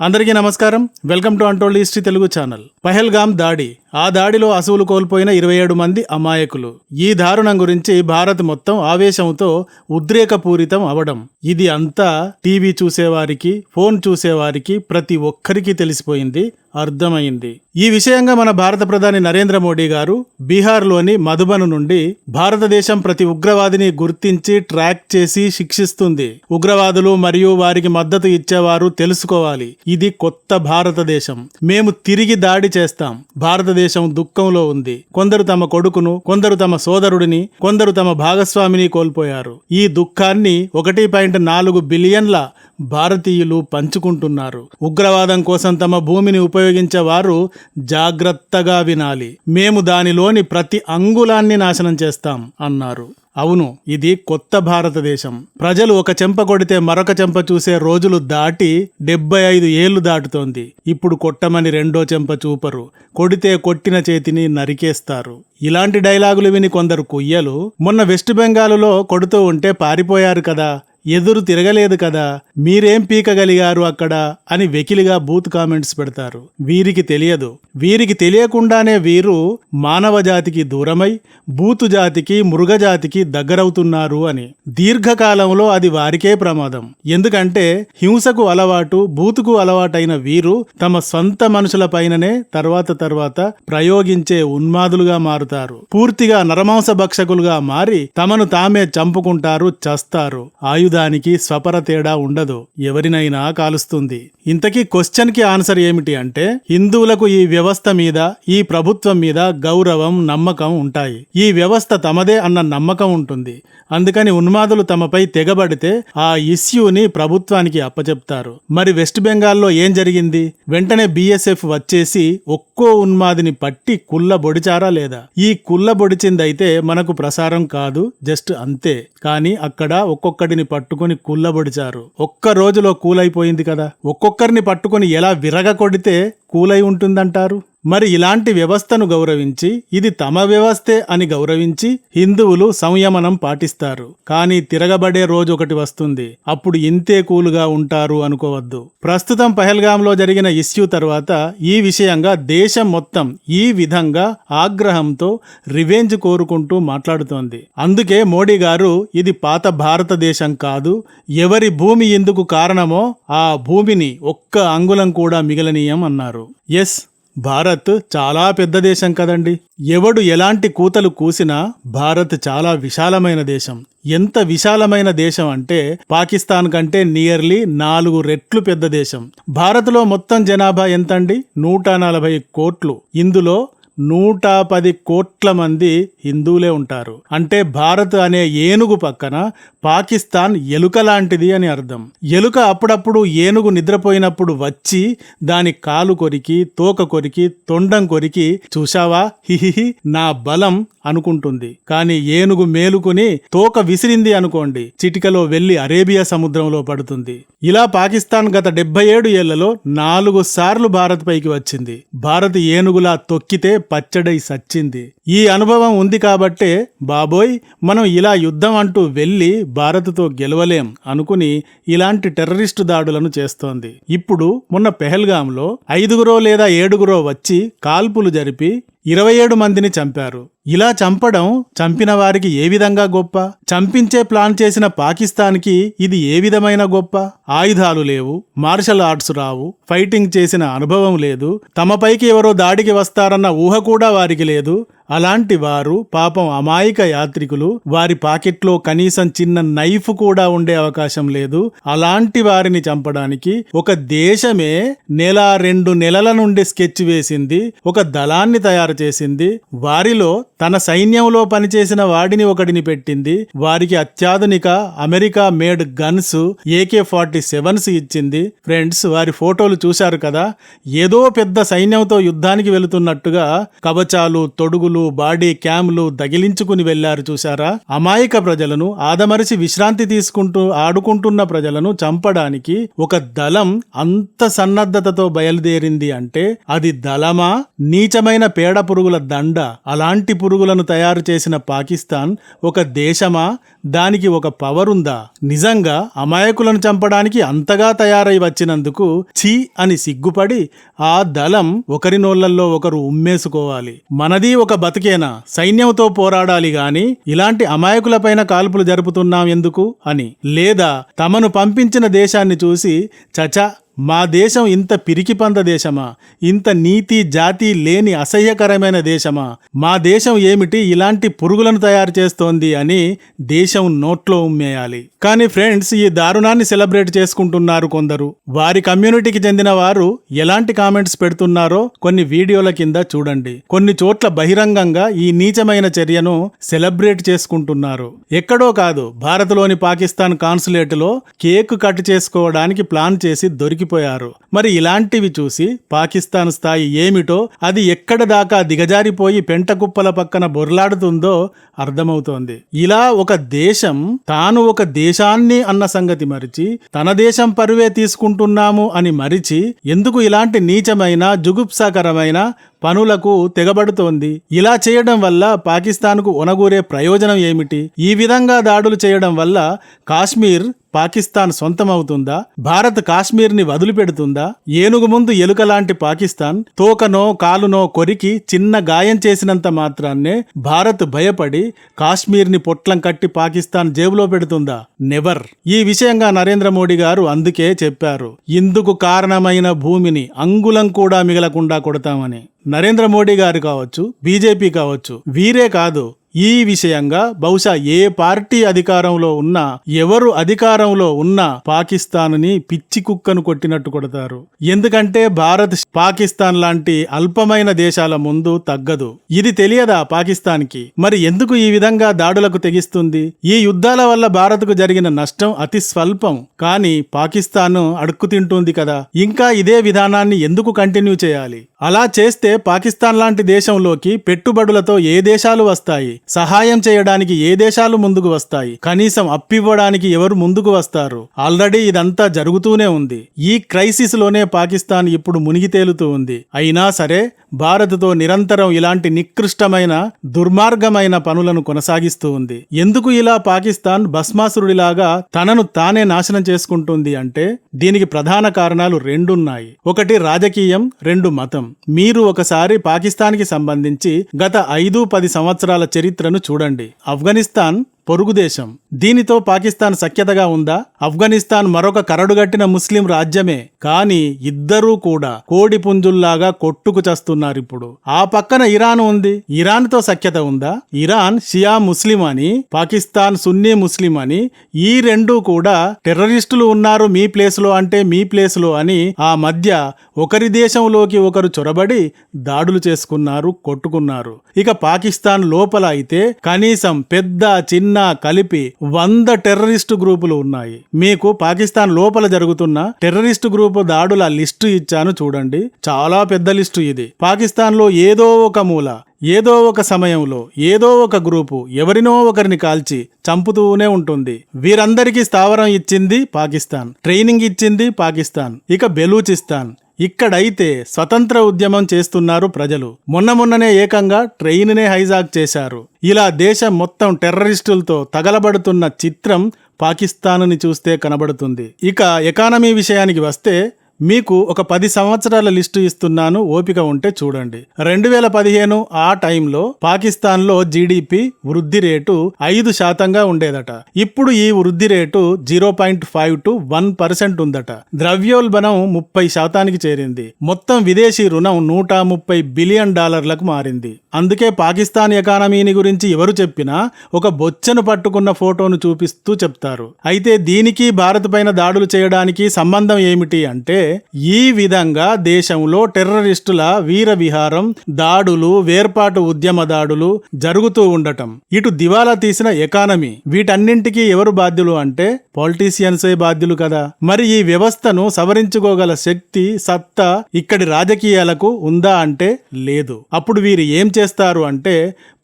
అందరికీ నమస్కారం. Welcome to untold history Telugu channel. Pahalgam దాడి. ఆ దాడిలో అసువులు కోల్పోయిన ఇరవై ఏడు మంది అమాయకులు. ఈ దారుణం గురించి భారత్ మొత్తం ఆవేశంతో ఉద్రేకపూరితం అవడం. ఇది అంతా టీవీ చూసేవారికి ఫోన్ చూసేవారికి ప్రతి ఒక్కరికి తెలిసిపోయింది అర్థమైంది. ఈ విషయంగా మన భారత ప్రధాని నరేంద్ర మోడీ గారు బీహార్లోని మధుబను నుండి భారతదేశం ప్రతి ఉగ్రవాదిని గుర్తించి ట్రాక్ చేసి శిక్షిస్తుంది. ఉగ్రవాదులు మరియు వారికి మద్దతు ఇచ్చేవారు తెలుసుకోవాలి. ఇది కొత్త భారతదేశం. మేము తిరిగి దాడి చేస్తాం. భారతదేశం దుఃఖంలో ఉంది. కొందరు తమ కొడుకును కొందరు తమ సోదరుడిని కొందరు తమ భాగస్వామిని కోల్పోయారు. ఈ దుఃఖాన్ని ఒకటి పాయింట్ నాలుగు బిలియన్ల భారతీయులు పంచుకుంటున్నారు. ఉగ్రవాదం కోసం తమ భూమిని ఉపయోగించే వారు జాగ్రత్తగా వినాలి. మేము దానిలోని ప్రతి అంగుళాన్ని నాశనం చేస్తాం అన్నారు. అవును ఇది కొత్త భారతదేశం. ప్రజలు ఒక చెంప కొడితే మరొక చెంప చూసే రోజులు దాటి డెబ్బై ఐదు ఏళ్ళు దాటుతోంది. ఇప్పుడు కొట్టమని రెండో చెంప చూపరు. కొడితే కొట్టిన చేతిని నరికేస్తారు. ఇలాంటి డైలాగులు విని కొందరు కుయ్యలు మొన్న వెస్ట్ బెంగాల్లో కొడుతూ ఉంటే పారిపోయారు కదా ఎదురు తిరగలేదు కదా మీరేం పీకగలిగారు అక్కడ అని వెకిలిగా బూత్ కామెంట్స్ పెడతారు. వీరికి తెలియదు. వీరికి తెలియకుండానే వీరు మానవ జాతికి దూరమై బూతు జాతికి మృగజాతికి దగ్గరవుతున్నారు అని. దీర్ఘకాలంలో అది వారికే ప్రమాదం. ఎందుకంటే హింసకు అలవాటు బూతుకు అలవాటైన వీరు తమ సొంత మనుషుల పైననే తర్వాత తర్వాత ప్రయోగించే ఉన్మాదులుగా మారుతారు. పూర్తిగా నరమాంస భక్షకులుగా మారి తమను తామే చంపుకుంటారు చస్తారు. ఆయుధానికి స్వపర తేడా ఉండదు. ఎవరినైనా కాలుస్తుంది. ఇంతకీ క్వశ్చన్కి ఆన్సర్ ఏమిటి అంటే హిందువులకు ఈ వ్యవస్థ మీద ఈ ప్రభుత్వం మీద గౌరవం నమ్మకం ఉంటాయి. ఈ వ్యవస్థ తమదే అన్న నమ్మకం ఉంటుంది. అందుకని ఉన్మాదులు తమపై తెగబడితే ఆ ఇష్యూని ప్రభుత్వానికి అప్పచెప్తారు. మరి వెస్ట్ బెంగాల్లో ఏం జరిగింది? వెంటనే బిఎస్ఎఫ్ వచ్చేసి ఒక్కో ఉన్మాదిని పట్టి కుల్ల బొడిచారా లేదా? ఈ కుల్ల బొడిచిందైతే మనకు ప్రసారం కాదు జస్ట్ అంతే. కానీ అక్కడ ఒక్కొక్కడిని పట్టుకొని కుల్లబొడిచారు. ఒక్క రోజులో కూలైపోయింది కదా. ఒక్కొక్కరిని పట్టుకొని ఎలా విరగ కొడితే కూలై ఉంటుందంటారు? మరి ఇలాంటి వ్యవస్థను గౌరవించి ఇది తమ వ్యవస్థే అని గౌరవించి హిందువులు సంయమనం పాటిస్తారు. కానీ తిరగబడే రోజు ఒకటి వస్తుంది. అప్పుడు ఇంతే కూలుగా ఉంటారు అనుకోవద్దు. ప్రస్తుతం పహల్గాంలో జరిగిన ఇష్యూ తర్వాత ఈ విషయంగా దేశం మొత్తం ఈ విధంగా ఆగ్రహంతో రివెంజ్ కోరుకుంటూ మాట్లాడుతోంది. అందుకే మోడీ గారు ఇది పాత భారతదేశం కాదు ఎవరి భూమి ఎందుకు కారణమో ఆ భూమిని ఒక్క అంగుళం కూడా మిగలనీయం అన్నారు. ఎస్. భారత్ చాలా పెద్ద దేశం కదండి. ఎవడు ఎలాంటి కూతలు కూసినా భారత్ చాలా విశాలమైన దేశం. ఎంత విశాలమైన దేశం అంటే పాకిస్తాన్ కంటే నియర్లీ నాలుగు రెట్లు పెద్ద దేశం. భారత్లో మొత్తం జనాభా ఎంతండి? నూట నలభై కోట్లు. ఇందులో నూట పది కోట్ల మంది హిందువులే ఉంటారు. అంటే భారత్ అనే ఏనుగు పక్కన పాకిస్తాన్ ఎలుక లాంటిది అని అర్థం. ఎలుక అప్పుడప్పుడు ఏనుగు నిద్రపోయినప్పుడు వచ్చి దాని కాలు కొరికి తోక కొరికి తొండం కొరికి చూశావా? హిహిహి నా బలం అనుకుంటుంది. కానీ ఏనుగు మేలుకుని తోక విసిరింది అనుకోండి చిటికలో వెళ్ళి అరేబియా సముద్రంలో పడుతుంది. ఇలా పాకిస్తాన్ గత డెబ్బై ఏడు ఏళ్ళలో నాలుగు సార్లు భారత్ పైకి వచ్చింది. భారత్ ఏనుగులా తొక్కితే పచ్చడై సచ్చింది. ఈ అనుభవం ఉంది కాబట్టే బాబోయ్ మనం ఇలా యుద్ధం అంటూ వెళ్ళి భారత్తో గెలవలేం అనుకుని ఇలాంటి టెర్రరిస్టు దాడులను చేస్తోంది. ఇప్పుడు మొన్న పెహల్గాంలో ఐదుగురో లేదా ఏడుగురో వచ్చి కాల్పులు జరిపి ఇరవై ఏడు మందిని చంపారు. ఇలా చంపడం చంపిన వారికి ఏ విధంగా గొప్ప? చంపించే ప్లాన్ చేసిన పాకిస్తాన్కి ఇది ఏ విధమైన గొప్ప? ఆయుధాలు లేవు మార్షల్ ఆర్ట్స్ రావు ఫైటింగ్ చేసిన అనుభవం లేదు తమపైకి ఎవరో దాడికి వస్తారన్న ఊహ కూడా వారికి లేదు. అలాంటి వారు పాపం అమాయక యాత్రికులు వారి పాకెట్లో కనీసం చిన్న నైఫ్ కూడా ఉండే అవకాశం లేదు. అలాంటి వారిని చంపడానికి ఒక దేశమే నెల రెండు నెలల నుండి స్కెచ్ వేసింది ఒక దళాన్ని తయారు చేసింది. వారిలో తన సైన్యంలో పనిచేసిన వాడిని ఒకడిని పెట్టింది. వారికి అత్యాధునిక America made guns AK forty sevens ఇచ్చింది. ఫ్రెండ్స్ వారి ఫోటోలు చూశారు కదా? ఏదో పెద్ద సైన్యంతో యుద్ధానికి వెళుతున్నట్టుగా కవచాలు తొడుగులు బాడీ క్యామ్లు దగిలించుకుని వెళ్ళారు చూశారా? అమాయక ప్రజలను ఆదమరిచి విశ్రాంతి తీసుకుంటూ ఆడుకుంటున్న ప్రజలను చంపడానికి ఒక దళం అంత సన్నద్ధతతో బయలుదేరింది అంటే అది దళమా? నీచమైన పేడ పురుగుల దండ. అలాంటి పురుగు పురుగులను తయారు చేసిన పాకిస్తాన్ ఒక దేశమా? దానికి ఒక పవర్ ఉందా నిజంగా అమాయకులను చంపడానికి అంతగా తయారై వచ్చినందుకు ఛీ అని సిగ్గుపడి ఆ దళం ఒకరి నోళ్ళల్లో ఒకరు ఉమ్మేసుకోవాలి. మనది ఒక బతికేనా? సైన్యంతో పోరాడాలి గాని ఇలాంటి అమాయకులపైన కాల్పులు జరుపుతున్నాం ఎందుకు అని. లేదా తమను పంపించిన దేశాన్ని చూసి చచ మా దేశం ఇంత పిరికిపంద దేశమా? ఇంత నీతి జాతి లేని అసహ్యకరమైన దేశమా? మా దేశం ఏమిటి ఇలాంటి పురుగులను తయారు చేస్తోంది అని దేశం నోట్లో ఉమ్మేయాలి. కానీ ఫ్రెండ్స్ ఈ దారుణాన్ని సెలబ్రేట్ చేసుకుంటున్నారు కొందరు. వారి కమ్యూనిటీకి చెందిన వారు ఎలాంటి కామెంట్స్ పెడుతున్నారో కొన్ని వీడియోల కింద చూడండి. కొన్ని చోట్ల బహిరంగంగా ఈ నీచమైన చర్యను సెలబ్రేట్ చేసుకుంటున్నారు. ఎక్కడో కాదు భారత్లోని పాకిస్తాన్ కాన్సులేట్లో కేక్ కట్ చేసుకోవడానికి ప్లాన్ చేసి దొరికి మునిగిపోయారు మరి ఇలాంటివి చూసి పాకిస్తాన్ స్థాయి ఏమిటో అది ఎక్కడ దాకా దిగజారిపోయి పెంట కుప్పల పక్కన బొర్లాడుతుందో అర్థమవుతోంది. ఇలా ఒక దేశం తాను ఒక దేశాన్ని అన్న సంగతి మరిచి తన దేశం పరువే తీసుకుంటున్నాము అని మరిచి ఎందుకు ఇలాంటి నీచమైన జుగుప్సాకరమైన పనులకు తెగబడుతోంది? ఇలా చేయడం వల్ల పాకిస్తాన్కు ఒనగూరే ప్రయోజనం ఏమిటి? ఈ విధంగా దాడులు చేయడం వల్ల కాశ్మీర్ పాకిస్తాన్ సొంతమవుతుందా? భారత్ కాశ్మీర్ని వదిలిపెడుతుందా? ఏనుగు ముందు ఎలుక లాంటి పాకిస్తాన్ తోకనో కాలునో కొరికి చిన్న గాయం చేసినంత మాత్రాన్నే భారత్ భయపడి కాశ్మీర్ని పొట్లం కట్టి పాకిస్తాన్ జేబులో పెడుతుందా? నెవర్. ఈ విషయంగా నరేంద్ర మోడీ గారు అందుకే చెప్పారు. ఇందుకు కారణమైన భూమిని అంగుళం కూడా మిగలకుండా కొడతామని. నరేంద్ర మోడీ గారు కావచ్చు బీజేపీ కావచ్చు వీరే కాదు. ఈ విషయంగా బహుశా ఏ పార్టీ అధికారంలో ఉన్నా ఎవరు అధికారంలో ఉన్నా పాకిస్తాన్ని పిచ్చి కుక్కను కొట్టినట్టు కొడతారు. ఎందుకంటే భారత్ పాకిస్తాన్ లాంటి అల్పమైన దేశాల ముందు తగ్గదు. ఇది తెలియదా పాకిస్తాన్కి? మరి ఎందుకు ఈ విధంగా దాడులకు తెగిస్తుంది? ఈ యుద్ధాల వల్ల భారత్కు జరిగిన నష్టం అతి స్వల్పం. కానీ పాకిస్తాన్ అడుక్కు తింటుంది కదా. ఇంకా ఇదే విధానాన్ని ఎందుకు కంటిన్యూ చేయాలి? అలా చేస్తే పాకిస్తాన్ లాంటి దేశంలోకి పెట్టుబడులతో ఏ దేశాలు వస్తాయి? సహాయం చేయడానికి ఏ దేశాలు ముందుకు వస్తాయి? కనీసం అప్పివ్వడానికి ఎవరు ముందుకు వస్తారు? ఆల్రెడీ ఇదంతా జరుగుతూనే ఉంది. ఈ క్రైసిస్లోనే పాకిస్తాన్ ఇప్పుడు మునిగి తేలుతూ ఉంది. అయినా సరే భారత్తో నిరంతరం ఇలాంటి నికృష్టమైన దుర్మార్గమైన పనులను కొనసాగిస్తూ ఉంది. ఎందుకు ఇలా పాకిస్తాన్ భస్మాసురుడిలాగా తనను తానే నాశనం చేసుకుంటుంది అంటే దీనికి ప్రధాన కారణాలు రెండున్నాయి. ఒకటి రాజకీయం రెండు మతం. మీరు ఒకసారి పాకిస్తాన్కి సంబంధించి గత ఐదు పది సంవత్సరాల చరిత్రను చూడండి. ఆఫ్ఘనిస్తాన్ పొరుగు దేశం దీనితో పాకిస్తాన్ సఖ్యతగా ఉందా? ఆఫ్ఘనిస్తాన్ మరొక కరడుగట్టిన ముస్లిం రాజ్యమే. కానీ ఇద్దరూ కూడా కోడి పుంజుల్లాగా కొట్టుకు చస్తున్నారు ఇప్పుడు ఆ పక్కన ఇరాన్ ఉంది. ఇరాన్తో సఖ్యత ఉందా? ఇరాన్ షియా ముస్లిం అని పాకిస్తాన్ సున్నీ ముస్లిం అని ఈ రెండు కూడా టెర్రరిస్టులు ఉన్నారు మీ ప్లేస్లో అంటే మీ ప్లేస్లో అని ఆ మధ్య ఒకరి దేశంలోకి ఒకరు చొరబడి దాడులు చేసుకున్నారు కొట్టుకున్నారు. ఇక పాకిస్తాన్ లోపల అయితే కనీసం పెద్ద చిన్న కలిపి వంద టెర్రరిస్టు గ్రూపులు ఉన్నాయి. మీకు పాకిస్తాన్ లోపల జరుగుతున్న టెర్రరిస్టు గ్రూపు దాడుల లిస్టు ఇచ్చాను చూడండి. చాలా పెద్ద లిస్టు ఇది. పాకిస్తాన్లో ఏదో ఒక మూల ఏదో ఒక సమయంలో ఏదో ఒక గ్రూపు ఎవరినో ఒకరిని కాల్చి చంపుతూనే ఉంటుంది. వీరందరికీ స్థావరం ఇచ్చింది పాకిస్తాన్. ట్రైనింగ్ ఇచ్చింది పాకిస్తాన్. ఇక బెలూచిస్తాన్. ఇక్కడైతే స్వతంత్ర ఉద్యమం చేస్తున్నారు ప్రజలు. మొన్న మొన్ననే ఏకంగా ట్రైన్నే హైజాక్ చేశారు. ఇలా దేశం మొత్తం టెర్రరిస్టులతో తగలబడుతున్న చిత్రం పాకిస్తాన్ని చూస్తే కనబడుతుంది. ఇక ఎకానమీ విషయానికి వస్తే మీకు ఒక పది సంవత్సరాల లిస్టు ఇస్తున్నాను ఓపిక ఉంటే చూడండి. రెండు వేల పదిహేను ఆ టైంలో పాకిస్తాన్లో జీడిపి వృద్ధి రేటు ఐదు శాతంగా ఉండేదట. ఇప్పుడు ఈ వృద్ధి rate zero point five two one percent ఉందట. ద్రవ్యోల్బణం ముప్పై శాతానికి చేరింది. మొత్తం విదేశీ రుణం నూట ముప్పై బిలియన్ డాలర్లకు మారింది. అందుకే పాకిస్తాన్ ఎకానమీని గురించి ఎవరు చెప్పినా ఒక బొచ్చను పట్టుకున్న ఫోటోను చూపిస్తూ చెప్తారు. అయితే దీనికి భారత్ పైన దాడులు చేయడానికి సంబంధం ఏమిటి అంటే ఈ విధంగా దేశంలో టెర్రరిస్టుల వీర విహారం దాడులు వేర్పాటు ఉద్యమ దాడులు జరుగుతూ ఉండటం. ఇటు దివాలా తీసిన ఎకానమీ వీటన్నింటికీ ఎవరు బాధ్యులు అంటే పాలిటీషియన్సే బాధ్యులు కదా. మరి ఈ వ్యవస్థను సవరించుకోగల శక్తి సత్తా ఇక్కడి రాజకీయాలకు ఉందా అంటే లేదు. అప్పుడు వీరు ఏం చేస్తారు అంటే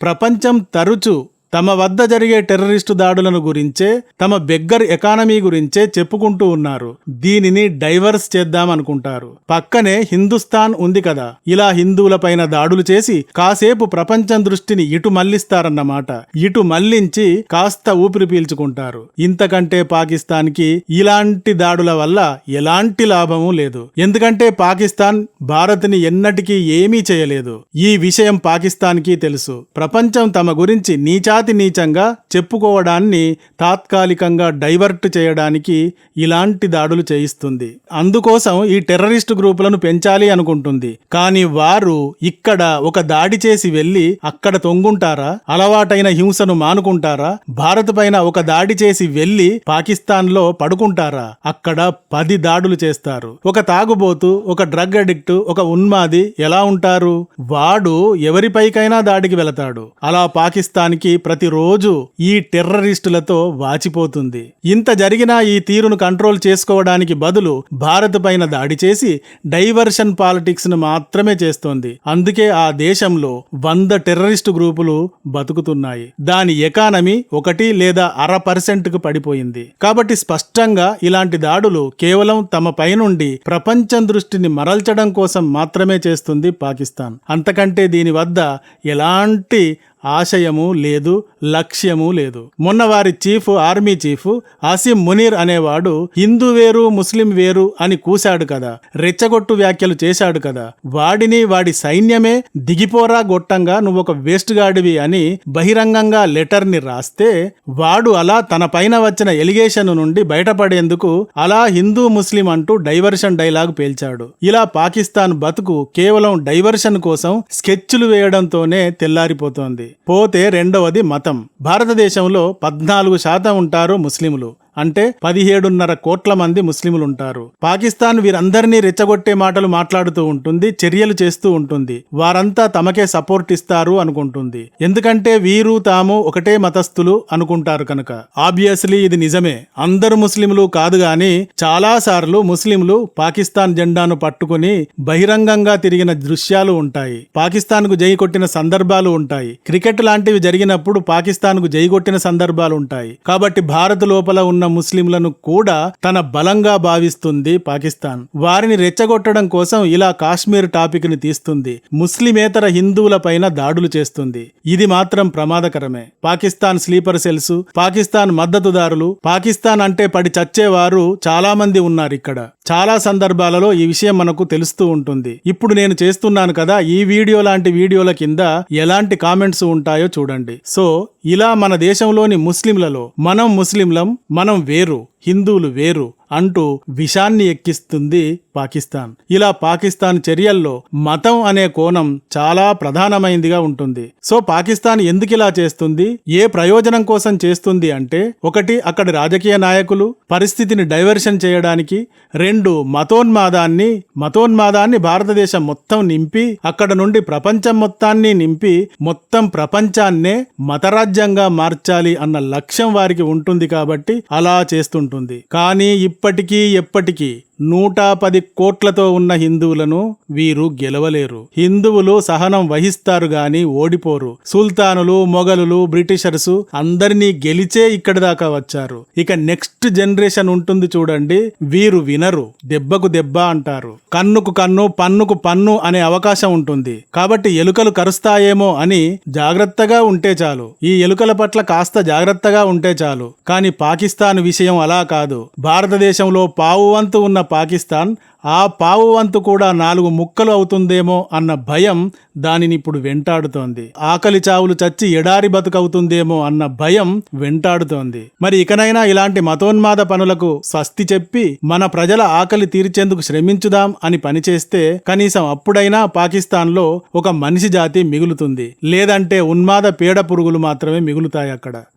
ప్రపంచం తరచు తమ వద్ద జరిగే టెర్రరిస్టు దాడులను గురించే తమ బెగ్గర్ ఎకానమీ గురించే చెప్పుకుంటూ ఉన్నారు. దీనిని డైవర్స్ చేద్దామనుకుంటారు. పక్కనే హిందుస్థాన్ ఉంది కదా. ఇలా హిందువులపైన దాడులు చేసి కాసేపు ప్రపంచం దృష్టిని ఇటు మళ్ళిస్తారన్నమాట. ఇటు మళ్ళించి కాస్త ఊపిరి పీల్చుకుంటారు. ఇంతకంటే పాకిస్తాన్కి ఇలాంటి దాడుల వల్ల ఎలాంటి లాభమూ లేదు. ఎందుకంటే పాకిస్తాన్ భారత్ని ఎన్నటికీ ఏమీ చేయలేదు. ఈ విషయం పాకిస్తాన్కి తెలుసు. ప్రపంచం తమ గురించి నీచా నీచాతి నీచంగా చెప్పుకోవడాన్ని తాత్కాలికంగా డైవర్ట్ చేయడానికి ఇలాంటి దాడులు చేయిస్తుంది. అందుకోసం ఈ టెర్రరిస్ట్ గ్రూపులను పెంచాలి అనుకుంటుంది. కానీ వారు ఇక్కడ ఒక దాడి చేసి వెళ్ళి అక్కడ తొంగుంటారా? అలవాటైన హింసను మానుకుంటారా? భారత్ పైన ఒక దాడి చేసి వెళ్ళి పాకిస్తాన్లో పడుకుంటారా? అక్కడ పది దాడులు చేస్తారు. ఒక తాగుబోతు ఒక డ్రగ్ అడిక్ట్ ఒక ఉన్మాది ఎలా ఉంటారు? వాడు ఎవరిపైకైనా దాడికి వెళతాడు. అలా పాకిస్తాన్కి ప్ర ప్రతిరోజు ఈ టెర్రరిస్టులతో వాచిపోతుంది. ఇంత జరిగినా ఈ తీరును కంట్రోల్ చేసుకోవడానికి బదులు భారత్ పైన దాడి చేసి డైవర్షన్ పాలిటిక్స్ను మాత్రమే చేస్తోంది. అందుకే ఆ దేశంలో వంద టెర్రరిస్టు గ్రూపులు బతుకుతున్నాయి. దాని ఎకానమీ ఒకటి లేదా అర పర్సెంట్కు పడిపోయింది. కాబట్టి స్పష్టంగా ఇలాంటి దాడులు కేవలం తమ పైనుండి ప్రపంచం దృష్టిని మరల్చడం కోసం మాత్రమే చేస్తుంది పాకిస్తాన్. అంతకంటే దీని వద్ద ఎలాంటి ఆశయము లేదు లక్ష్యము లేదు. మొన్న వారి chief army chief Asim Munir అనేవాడు హిందూ వేరు ముస్లిం వేరు అని కూశాడు కదా. రెచ్చగొట్టు వ్యాఖ్యలు చేశాడు కదా. వాడిని వాడి సైన్యమే దిగిపోరా గొట్టంగా నువ్వు ఒక వేస్ట్ గాడివి అని బహిరంగంగా లెటర్ని రాస్తే వాడు అలా తన పైన వచ్చిన ఎలిగేషన్ నుండి బయటపడేందుకు అలా హిందూ ముస్లిం అంటూ డైవర్షన్ డైలాగ్ పేల్చాడు. ఇలా పాకిస్తాన్ బతుకు కేవలం డైవర్షన్ కోసం స్కెచ్లు వేయడంతోనే తెల్లారిపోతోంది. పోతే రెండవది మతం. భారతదేశంలో పద్నాలుగు శాతం ఉంటారు ముస్లింలు అంటే పదిహేడున్నర కోట్ల మంది ముస్లిములు ఉంటారు పాకిస్తాన్ వీరందరినీ రెచ్చగొట్టే మాటలు మాట్లాడుతూ ఉంటుంది చర్యలు చేస్తూ ఉంటుంది. వారంతా తమకే సపోర్ట్ ఇస్తారు అనుకుంటుంది. ఎందుకంటే వీరు తాము ఒకటే మతస్థులు అనుకుంటారు కనుక. ఆబ్వియస్లీ ఇది నిజమే. అందరు ముస్లింలు కాదు గాని చాలా సార్లు ముస్లింలు పాకిస్తాన్ జెండాను పట్టుకుని బహిరంగంగా తిరిగిన దృశ్యాలు ఉంటాయి. పాకిస్తాన్కు జై కొట్టిన సందర్భాలు ఉంటాయి. క్రికెట్ లాంటివి జరిగినప్పుడు పాకిస్తాన్కు జై కొట్టిన సందర్భాలు ఉంటాయి. కాబట్టి భారత్ లోపల ఉన్న ముస్లింలను కూడా తన బలంగా భావిస్తుంది పాకిస్తాన్. వారిని రెచ్చగొట్టడం కోసం ఇలా కాశ్మీర్ టాపిక్ని తీస్తుంది. ముస్లిమేతర హిందువుల పైన దాడులు చేస్తుంది. ఇది మాత్రం ప్రమాదకరమే. పాకిస్తాన్ స్లీపర్ సెల్స్ పాకిస్తాన్ మద్దతుదారులు పాకిస్తాన్ అంటే పడి చచ్చేవారు చాలా మంది ఉన్నారు ఇక్కడ. చాలా సందర్భాలలో ఈ విషయం మనకు తెలుస్తూ ఉంటుంది. ఇప్పుడు నేను చేస్తున్నాను కదా ఈ వీడియో లాంటి వీడియోల కింద ఎలాంటి కామెంట్స్ ఉంటాయో చూడండి. సో ఇలా మన దేశంలోని ముస్లింలలో మనం ముస్లింలం మనం వేరు హిందువులు వేరు అంటూ విషాన్ని ఎక్కిస్తుంది పాకిస్తాన్. ఇలా పాకిస్తాన్ చర్యల్లో మతం అనే కోణం చాలా ప్రధానమైందిగా ఉంటుంది. సో పాకిస్తాన్ ఎందుకు ఇలా చేస్తుంది? ఏ ప్రయోజనం కోసం చేస్తుంది అంటే ఒకటి అక్కడి రాజకీయ నాయకులు పరిస్థితిని డైవర్షన్ చేయడానికి రెండు మతోన్మాదాన్ని మతోన్మాదాన్ని భారతదేశం మొత్తం నింపి అక్కడ నుండి ప్రపంచం మొత్తాన్ని నింపి మొత్తం ప్రపంచాన్నే మతరాజ్యంగా మార్చాలి అన్న లక్ష్యం వారికి ఉంటుంది కాబట్టి అలా చేస్తుంటుంది. కానీ ఇప్పటికీ ఎప్పటికీ నూట పది కోట్లతో ఉన్న హిందువులను వీరు గెలవలేరు. హిందువులు సహనం వహిస్తారు గాని ఓడిపోరు. సుల్తానులు మొఘలులు బ్రిటిషర్స్ అందరినీ గెలిచే ఇక్కడి దాకా వచ్చారు. ఇక నెక్స్ట్ జనరేషన్ ఉంటుంది చూడండి వీరు వినరు. దెబ్బకు దెబ్బ అంటారు. కన్నుకు కన్ను పన్నుకు పన్ను అనే అవకాశం ఉంటుంది. కాబట్టి ఎలుకలు కరుస్తాయేమో అని జాగ్రత్తగా ఉంటే చాలు. ఈ ఎలుకల పట్ల కాస్త జాగ్రత్తగా ఉంటే చాలు. కానీ పాకిస్తాన్ విషయం అలా కాదు. భారతదేశంలో పావు వంతు ఉన్న పాకిస్తాన్ ఆ పావు వంతు కూడా నాలుగు ముక్కలు అవుతుందేమో అన్న భయం దానిని ఇప్పుడు వెంటాడుతోంది. ఆకలి చావులు చచ్చి ఎడారి బతుకవుతుందేమో అన్న భయం వెంటాడుతోంది. మరి ఇకనైనా ఇలాంటి మతోన్మాద పనులకు స్వస్తి చెప్పి మన ప్రజల ఆకలి తీర్చేందుకు శ్రమించుదాం అని పనిచేస్తే కనీసం అప్పుడైనా పాకిస్తాన్లో ఒక మనిషి జాతి మిగులుతుంది. లేదంటే ఉన్మాద పీడ పురుగులు మాత్రమే మిగులుతాయి అక్కడ.